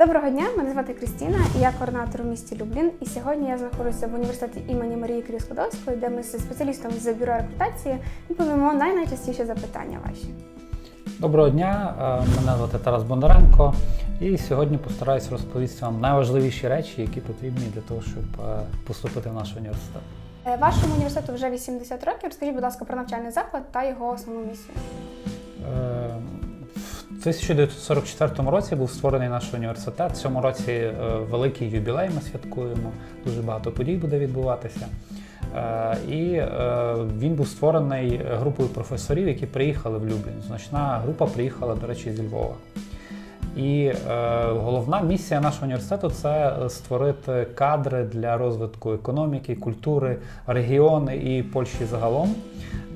Доброго дня, мене звати Крістіна, і я координатор у місті Люблін. І сьогодні я знаходжуся в університеті імені Марії Кирил Складовської, де ми зі спеціалістом з бюро рекрутації відповімо на запитання ваші. Доброго дня, е, мене звати Тарас Бондаренко, і сьогодні постараюсь розповісти вам найважливіші речі, які потрібні для того, щоб е, поступити в наш університет. Е, Вашому університету вже 80 років. Розкажіть, будь ласка, про навчальний заклад та його основну місію. В 1944 році був створений наш університет. В цьому році е, великий юбілей ми святкуємо, дуже багато подій буде відбуватися. Е, І е, він був створений групою професорів, які приїхали в Люблін. Значна група приїхала, до речі, зі Львова. І головна місія нашого університету це створити кадри для розвитку економіки, культури, регіони і Польщі загалом.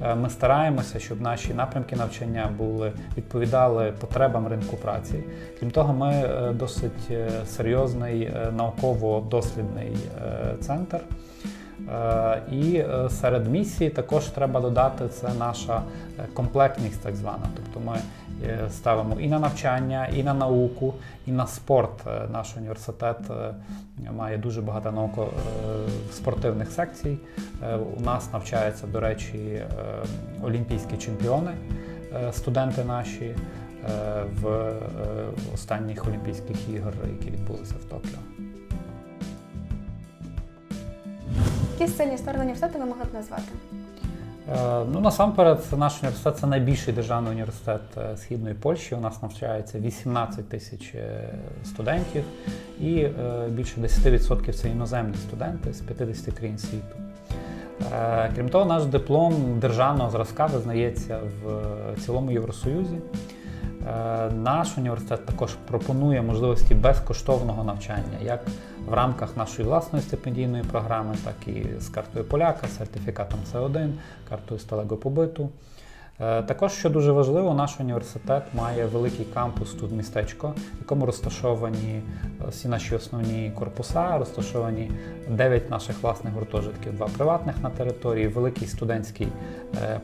Е, Ми стараємося, щоб наші напрямки навчання були відповідали потребам ринку праці. Крім того, ми е, досить е, серйозний науково-дослідний центр. І серед місії також треба додати це наша комплектність, так звана. Тобто ми ставимо і на навчання, і на науку, і на спорт. Е, Наш університет е, має дуже багато науково-спортивних секцій. Е, У нас навчаються, до речі, е, олімпійські чемпіони, е, студенти наші е, в е, останніх Олімпійських ігор, які відбулися в Токіо. Які сильні сторони університету ви могли б назвати? Е, Ну, насамперед, наш університет це найбільший державний університет е, Східної Польщі. У нас навчається 18 тисяч е, студентів, і більше 10% це іноземні студенти з 50 країн світу. Крім того, наш диплом державного зразка визнається в цілому Євросоюзі. Е, Наш університет також пропонує можливості безкоштовного навчання як в рамках нашої власної стипендійної програми, так і з картою поляка, сертифікатом С1, картою сталого побиту. Е, Також, що дуже важливо, наш університет має великий кампус тут містечко, в якому розташовані е, всі наші основні корпуса, розташовані 9 наших власних гуртожитків, два приватних на території, великий студентський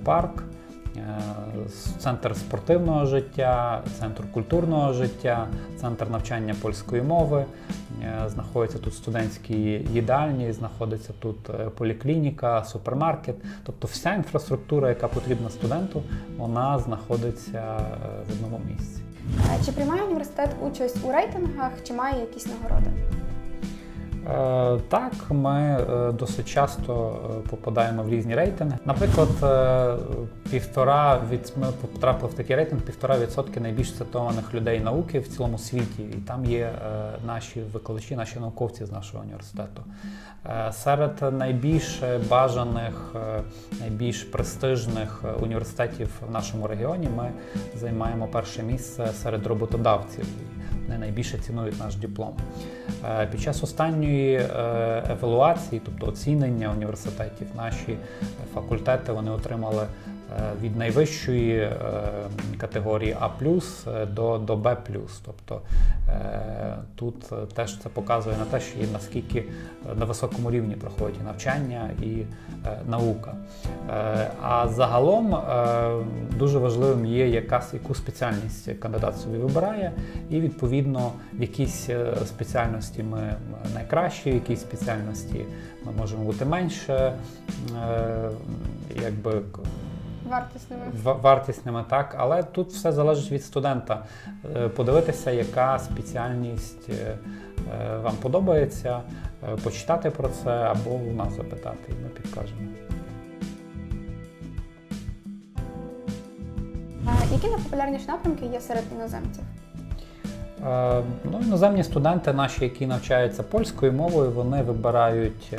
парк. Е, Центр спортивного життя, центр культурного життя, центр навчання польської мови. Е, Знаходяться тут студентські їдальні, знаходиться тут е, поліклініка, супермаркет. Тобто вся інфраструктура, яка потрібна студенту, вона знаходиться в одному місці. Чи приймає університет участь у рейтингах, чи має якісь нагороди? Е, Так, ми е, досить часто е, попадаємо в різні рейтинги. Наприклад, півтора від ми потрапили в такий рейтинг півтора відсотки найбільш цитованих людей науки в цілому світі, і там є наші викладачі, наші науковці з нашого університету. Серед найбільш бажаних, найбільш престижних університетів в нашому регіоні ми займаємо перше місце серед роботодавців. Вони найбільше цінують наш диплом. Е, Під час останньої е, евалуації, тобто оцінення університетів, наші факультети вони отримали від найвищої е, категорії А е, до, до Б. Тобто е, тут е, теж це показує на те, що наскільки е, на високому рівні проходить і навчання і е, наука. Е, А загалом е, дуже важливим є якась яку спеціальність кандидат собі вибирає, і відповідно в якійсь е, спеціальності ми найкращі, в якійсь спеціальності ми можемо бути менше. е, Якби Вартісними? ва- вартісними, так, але тут все залежить від студента. Е, Подивитися, яка спеціальність е, е, вам подобається, почитати про це або у нас запитати, і ми підкажемо. Які найпопулярніші напрямки є серед іноземців? Ну, іноземні студенти наші, які навчаються польською мовою, вони вибирають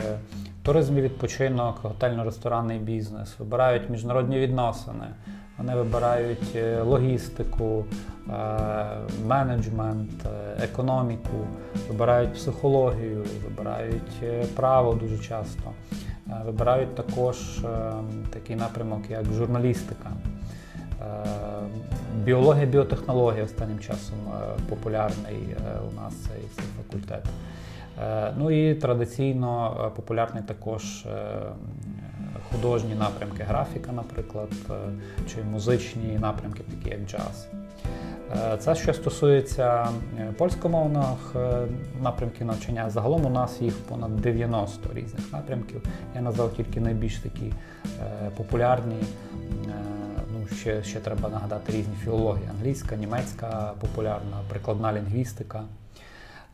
туризм і відпочинок, готельно-ресторанний бізнес, вибирають міжнародні відносини, вони вибирають е, логістику, е, менеджмент, е, економіку, вибирають психологію, вибирають право дуже часто. Вибирають також такий напрямок, як журналістика. Біологія, біотехнологія останнім часом популярний у нас цей факультет. Е, Ну і традиційно е, популярний також е, художні напрямки, графіка, наприклад, чи музичні напрямки, такі як джаз. Це що стосується польськомовних напрямків навчання. Загалом у нас їх понад 90 різних напрямків. Я назвав тільки найбільш такі популярні. Ну, ще, ще треба нагадати різні філології: англійська, німецька популярна, прикладна лінгвістика.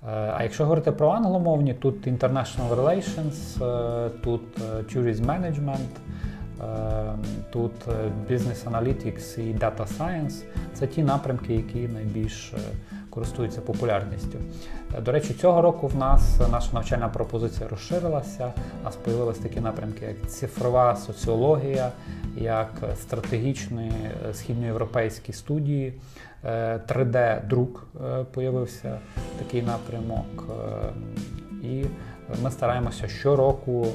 Е, А якщо говорити про англомовні, тут International Relations, е, тут е, Tourism Management, е, тут е, Business Analytics і Data Science. Це ті напрямки, які найбільш е, користуються популярністю. Е, До речі, цього року в нас наша навчальна пропозиція розширилася. У нас з'явилися такі напрямки, як цифрова соціологія, як стратегічні е, східноєвропейські студії, е, 3D-друк е, появився такий напрямок. е, І ми стараємося щороку е,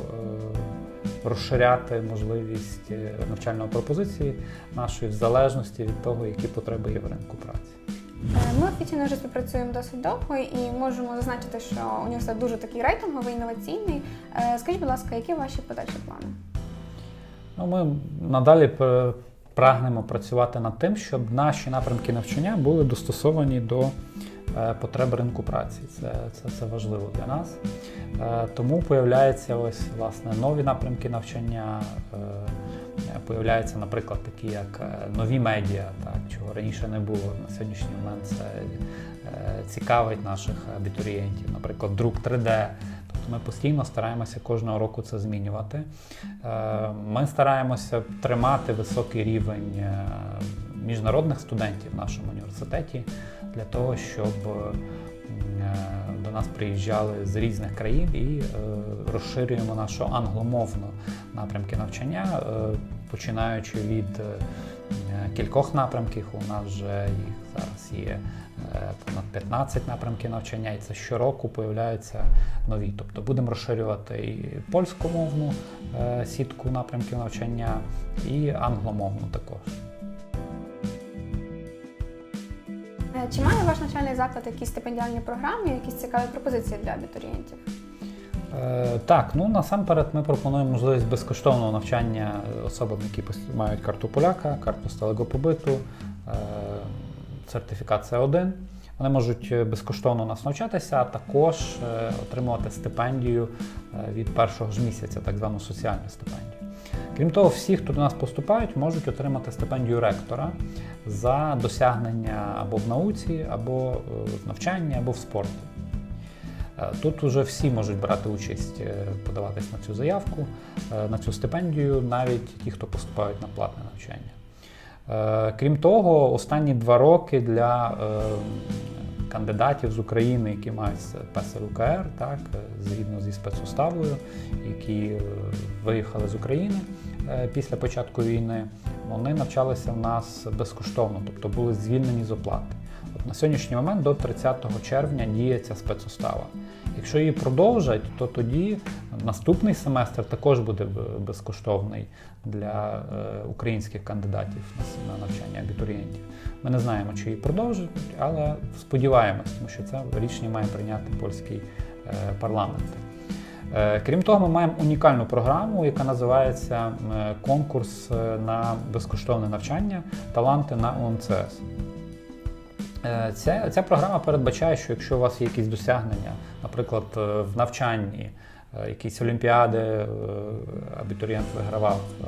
розширяти можливість е, навчальної пропозиції нашої в залежності від того, які потреби є в ринку праці. Е, Ми офіційно вже співпрацюємо досить довго і можемо зазначити, що університет дуже такий рейтинговий, інноваційний. Е, Скажіть, будь ласка, які ваші подальші плани? Ну, ми надалі прагнемо працювати над тим, щоб наші напрямки навчання були достосовані до потреб ринку праці. Це, це, це важливо для нас. Е, Тому появляються ось власне нові напрямки навчання. е, е, Появляються, наприклад, такі як е, нові медіа, так, чого раніше не було. На сьогоднішній момент це е, цікавить наших абітурієнтів, наприклад, друк 3D. Тобто ми постійно стараємося кожного року це змінювати. Е, Ми стараємося тримати високий рівень е, міжнародних студентів в нашому університеті для того, щоб е, до нас приїжджали з різних країн і е, розширюємо нашу англомовну напрямки навчання, е, починаючи від кількох напрямків. У нас вже їх зараз є понад 15 напрямків навчання, і це щороку появляються нові. Тобто будемо розширювати і польськомовну сітку напрямків навчання, і англомовну також. Чи має ваш навчальний заклад якісь стипендіальні програми, якісь цікаві пропозиції для абітурієнтів? Е, Так, ну насамперед ми пропонуємо можливість безкоштовного навчання особам, які мають карту поляка, карту сталого побиту, е, сертифікат С1. Вони можуть е, безкоштовно нас навчатися, а також отримувати стипендію від першого ж місяця, так звану соціальну стипендію. Крім того, всі, хто до нас поступають, можуть отримати стипендію ректора за досягнення або в науці, або е, в навчанні, або в спорті. Е, Тут вже всі можуть брати участь, е, подаватись на цю заявку, на цю стипендію, навіть ті, хто поступають на платне навчання. Крім того, останні два роки для кандидатів з України, які мають ПЕСР УКР, так, згідно зі спецуставою, які виїхали з України після початку війни, вони навчалися в нас безкоштовно, тобто були звільнені з оплати. От на сьогоднішній момент до 30 червня діє ця спецустава. Якщо її продовжать, то тоді наступний семестр також буде безкоштовний для е, українських кандидатів на навчання абітурієнтів. Ми не знаємо, чи її продовжать, але сподіваємось, тому що це рішення має прийняти польський е, парламент. Е, Крім того, ми маємо унікальну програму, яка називається е, конкурс е, на безкоштовне навчання Таланти на УМЦС. Е, Ця, ця програма передбачає, що якщо у вас є якісь досягнення, наприклад, в навчанні, якісь олімпіади е, абітурієнт вигравав, е,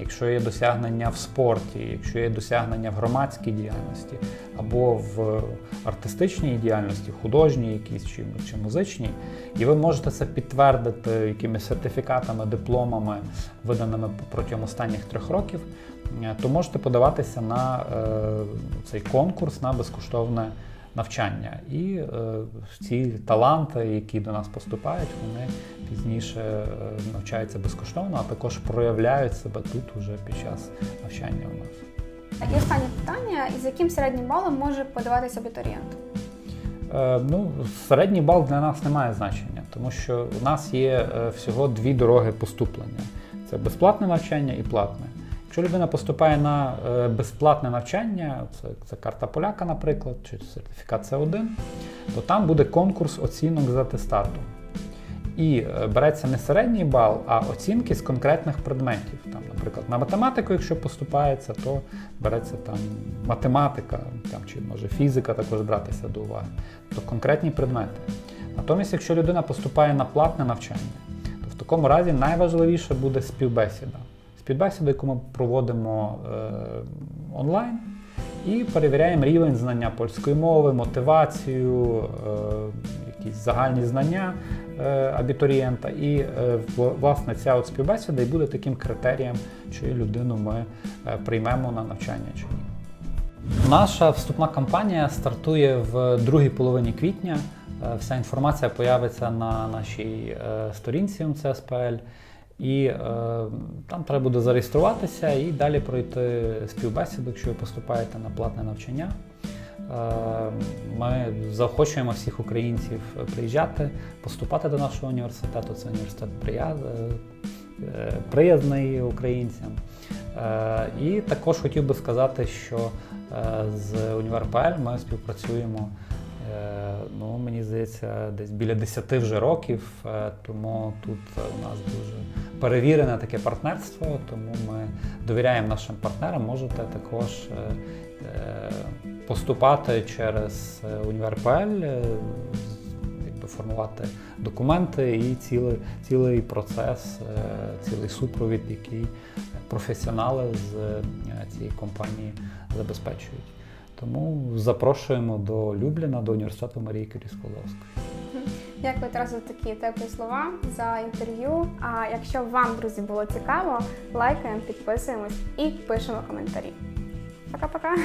якщо є досягнення в спорті, якщо є досягнення в громадській діяльності або в артистичній діяльності, художній якійсь чи, чи музичній, і ви можете це підтвердити якимись сертифікатами, дипломами, виданими протягом останніх трьох років, е, то можете подаватися на е, цей конкурс на безкоштовне навчання. І е, ці таланти, які до нас поступають, вони пізніше е, навчаються безкоштовно, а також проявляють себе тут уже під час навчання у нас. І останнє питання: із яким середнім балом може подаватися абітурієнт? Е, Ну, середній бал для нас не має значення, тому що у нас є всього дві дороги поступлення: це безплатне навчання і платне. Якщо людина поступає на е, безплатне навчання, це, це карта поляка, наприклад, чи сертифікат С1, то там буде конкурс оцінок з атестату. І е, береться не середній бал, а оцінки з конкретних предметів. Там, наприклад, на математику, якщо поступається, то береться там математика, там чи може фізика також братися до уваги, то конкретні предмети. Натомість, якщо людина поступає на платне навчання, то в такому разі найважливіше буде співбесіда. Співбесіда, яку ми проводимо е, онлайн, і перевіряємо рівень знання польської мови, мотивацію, е, якісь загальні знання е, абітурієнта. І власне ця от співбесіда і буде таким критерієм, чи людину ми приймемо на навчання чи ні. Наша вступна кампанія стартує в другій половині квітня. Вся інформація появиться на нашій сторінці МЦСПЛ. І е, там треба буде зареєструватися і далі пройти співбесіду, якщо ви поступаєте на платне навчання. Е, Ми заохочуємо всіх українців приїжджати, поступати до нашого університету. Це університет е, приязний українцям. Е, І також хотів би сказати, що з УніверПЛ ми співпрацюємо. Е, Ну, мені здається, десь біля 10 вже років, е, тому тут у нас дуже перевірене таке партнерство, тому ми довіряємо нашим партнерам. Можете також е, поступати через УніверПЛ, формувати документи і цілий, цілий процес, цілий супровід, який професіонали з цієї компанії забезпечують. Тому запрошуємо до Любліна, до університету Марії Кюрі Складовської. Дякую Тарасу за такі теплі слова за інтерв'ю. А якщо вам, друзі, було цікаво, лайкаємо, підписуємось і пишемо коментарі. Пока-пока!